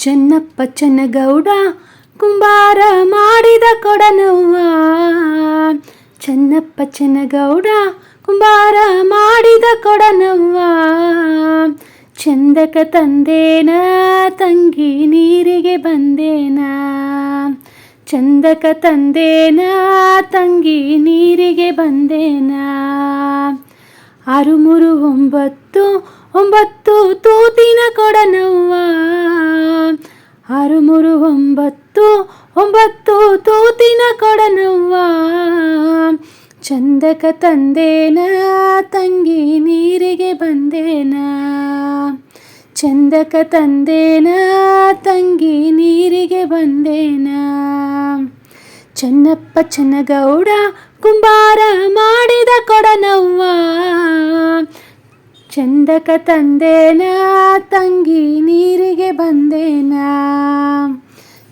ಚೆನ್ನಪ್ಪ ಚೆನ್ನಗೌಡ ಕುಂಬಾರ ಮಾಡಿದ ಕೊಡನವ್ವ. ಚೆನ್ನಪ್ಪ ಚೆನ್ನಗೌಡ ಕುಂಬಾರ ಮಾಡಿದ ಕೊಡನವ್ವ. ಚಂದಕ ತಂದೇನ, ತಂಗಿ ನೀರಿಗೆ ಬಂದೇನ. ಚಂದಕ ತಂದೇನ, ತಂಗಿ ನೀರಿಗೆ ಬಂದೇನ. ಆರು ಮೂರು ಒಂಬತ್ತು ಒಂಬತ್ತು ತೂತಿನ ಕೊಡನವ್ವ. ಆರು ಮೂರು ಒಂಬತ್ತು ಒಂಬತ್ತು ತೂತಿನ ಕೊಡನವ್ವ. ಚಂದಕ ತಂದೇನ, ತಂಗಿ ನೀರಿಗೆ ಬಂದೇನ. ಚಂದಕ ತಂದೇನ, ತಂಗಿ ನೀರಿಗೆ ಬಂದೇನ. ಚೆನ್ನಪ್ಪ, ಚೆನ್ನಗೌಡ ಕುಂಬಾರ ಮಾಡಿದ ಕೊಡನವ್ವ. ಚಂದಕ ತಂದೇನ, ತಂಗಿ ನೀರಿಗೆ ಬಂದೇನ.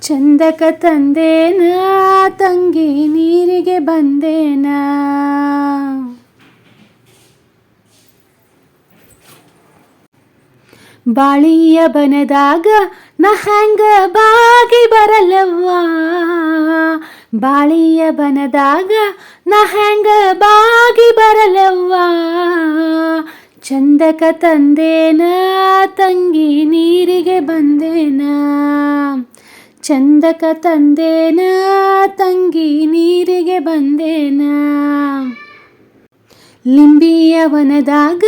ಚಂದಕ ತಂದೇನ, ತಂಗಿ ನೀರಿಗೆ ಬಂದೇನ. ಬಾಳಿಯ ಬನದಾಗ ನಾ ಹ್ಯಾಂಗ ಬಾಗಿ ಬರಲವ್ವ ಬಾಳಿಯ ಬನದಾಗ ನಾ ಹೆಂಗ ಬಾಗಿ ಬರಲವ್ವ? ಚಂದಕ ತಂದೇನ, ತಂಗಿ ನೀರಿಗೆ ಬಂದೇನ? ಚಂದಕ ತಂದೇನ, ತಂಗಿ ನೀರಿಗೆ ಬಂದೇನ? ಲಿಂಬಿಯ ವನದಾಗ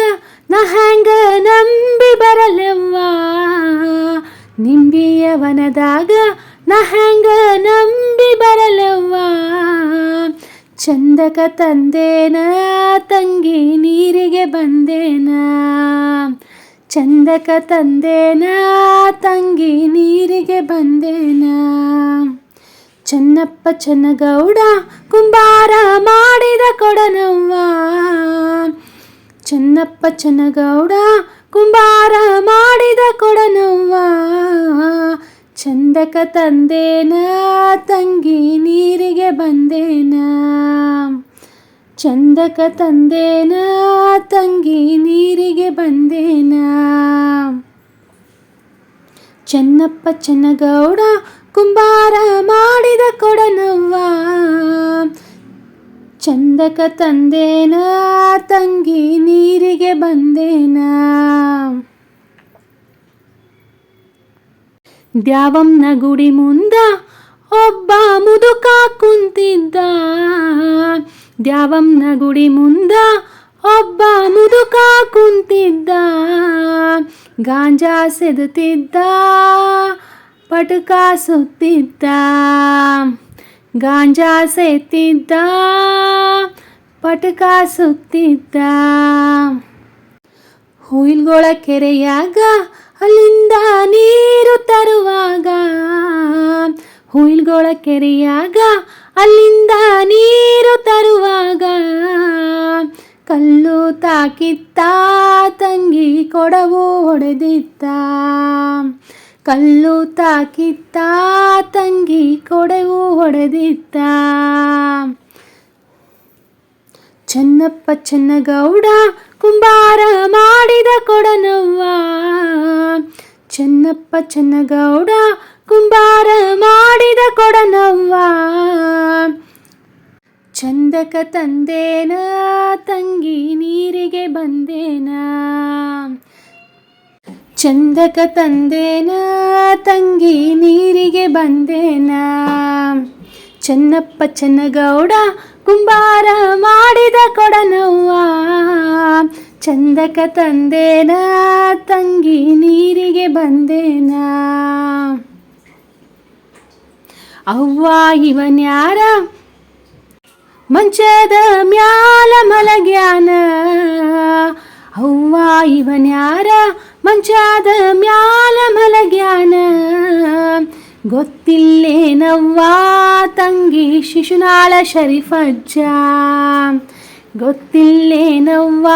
ನಾ ಹೆಂಗ ನಂಬಿ ಬರಲವ್ವ? ನಿಂಬಿಯ ವನದಾಗ ನ ಹೆಂಗ ನಂಬಿ ಬರಲವ್ವ. ಚಂದಕ ತಂದೇನ, ತಂಗಿ ನೀರಿಗೆ ಬಂದೇನ. ಚಂದಕ ತಂದೇನ, ತಂಗಿ ನೀರಿಗೆ ಬಂದೇನ. ಚೆನ್ನಪ್ಪ ಚನ್ನಗೌಡ ಕುಂಬಾರ ಮಾಡಿದ ಕೊಡನವ್ವ. ಚೆನ್ನಪ್ಪ ಚನ್ನಗೌಡ ಕುಂಬಾರ ಮಾಡಿದ ಕೊಡನವ್ವ. ಚಂದಕ ತಂದೇನ, ತಂಗಿ ನೀರಿಗೆ ಬಂದೇನ. ಚಂದಕ ತಂದೇನ, ತಂಗಿ ನೀರಿಗೆ ಬಂದೇನ. ಚೆನ್ನಪ್ಪ ಚೆನ್ನಗೌಡ ಕುಂಬಾರ ಮಾಡಿದ ಕೊಡನವ್ವ. ಚಂದಕ ತಂದೇನ, ತಂಗಿ ನೀರಿಗೆ ಬಂದೇನ. ದ್ಯಾವಮ್ನ ಗುಡಿ ಮುಂದ ಒಬ್ಬ ಮುದುಕ ಕುಂತಿದ್ದ. ದ್ಯಾವಂನ ಗುಡಿ ಮುಂದ ಒಬ್ಬ ಮುದುಕ ಕುಂತಿದ್ದ. ಗಾಂಜಾ ಸೆದುತ್ತಿದ್ದ ಪಟುಕ ಸುತ್ತಿದ್ದ. ಗಾಂಜಾ ಸೇತಿದ್ದ ಪಟಕ ಸುತ್ತಿದ್ದ. ಹುಯಿಲ್ಗೊಳ ಕೆರೆಯಾಗ ಅಲ್ಲಿಂದ ನೀರು ತರುವಾಗ ಹುಯಿಲ್ಗೊಳ ಕೆರೆಯಾಗ ಅಲ್ಲಿಂದ ನೀರು ತರುವಾಗ ಕಲ್ಲು ತಾಕಿತ್ತ ತಂಗಿ ಕೊಡವು ಹೊಡೆದಿತ್ತ. ಕಲ್ಲು ತಾಕಿತ್ತ ತಂಗಿ ಕೊಡವು ಹೊಡೆದಿತ್ತ. ಚೆನ್ನಪ್ಪ ಚೆನ್ನಗೌಡ ಕುಂಬಾರ ಮಾಡಿದ ಚೆನ್ನಗೌಡ ಕುಂಬಾರ ಮಾಡಿದ ಕೊಡನವ್ವ. ಚಂದಕ ತಂದೇನ, ತಂಗಿ ನೀರಿಗೆ ಬಂದೇನ. ಚಂದಕ ತಂದೇನ, ತಂಗಿ ನೀರಿಗೆ ಬಂದೇನ. ಚೆನ್ನಪ್ಪ ಚೆನ್ನಗೌಡ ಕುಂಬಾರ ಮಾಡಿದ ಕೊಡನವ್ವ. ಚಂದಕ ತಂದೇನಾ, ತಂಗಿ ನೀರಿಗೆ ಬಂದೇನ? ಅವ್ವ ಇವನ್ಯಾರ ಮಂಚದ ಮ್ಯಾಲ ಮಲಗ್ಯಾನ. ಅವ್ವ ಇವನ್ಯಾರ ಮಂಚಾದ ಮ್ಯಾಲ ಮಲಗ್ಯಾನ. ಗೊತ್ತಿಲ್ಲೇನವ್ವ, ತಂಗಿ ಶಿಶುನಾಳ ಶರೀಫಜ್ಜ. ಗೊತ್ತಿಲ್ಲೇನವ್ವ?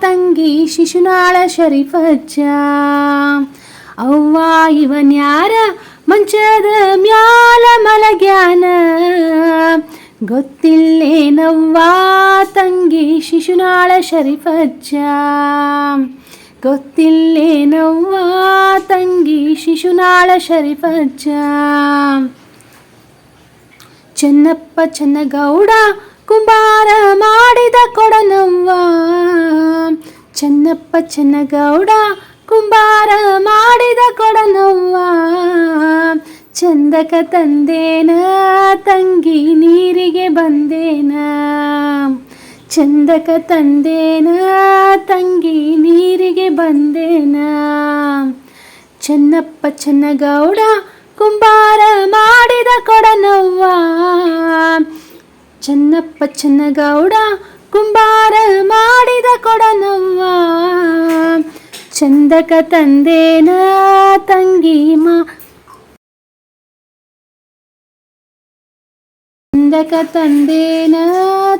ತಂಗಿ ಶಿಶುನಾಳ ಶರೀಫಜ್ಜ. ಅವ್ವ ಇವನ್ಯಾರ ಮಂಚದ ಮ್ಯಾಲ ಮಲಗ್ಯಾನ. ಗೊತ್ತಿಲ್ಲೇನವ್ವ? ತಂಗಿ ಶಿಶುನಾಳ ಶರೀಫಜ್ಜ. ಗೊತ್ತಿಲ್ಲೇನವ್ವ? ತಂಗಿ ಶಿಶುನಾಳ ಶರೀಫಜ್ಜ. ಚೆನ್ನಪ್ಪ, ಚೆನ್ನಗೌಡ ಕುಂಬಾರ ಮಾಡಿದ ಕೊಡನವ್ವ. ಚೆನ್ನಪ್ಪ ಚೆನ್ನಗೌಡ ಕುಂಬಾರ ಮಾಡಿದ ಕೊಡನವ್ವ. ಚಂದಕ ತಂದೇನ, ತಂಗಿ ನೀರಿಗೆ ಬಂದೇನ. ಚಂದಕ ತಂದೇನ, ತಂಗಿ ನೀರಿಗೆ ಬಂದೇನ. ಚೆನ್ನಪ್ಪ ಚೆನ್ನಗೌಡ ಕುಂಬಾರ ಮಾಡಿದ ಕೊಡನವ್ವ. ಚೆನ್ನಪ್ಪ ಚೆನ್ನಗೌಡ ಕುಂಬಾರ ಮಾಡಿದ ಕೊಡನವ್ವ ಚಂದಕ ತಂದೇನ ತಂಗಿ ಮಾ ಚಂದಕ ತಂದೇನ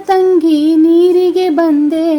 ತಂಗಿ ನೀರಿಗೆ ಬಂದೇನ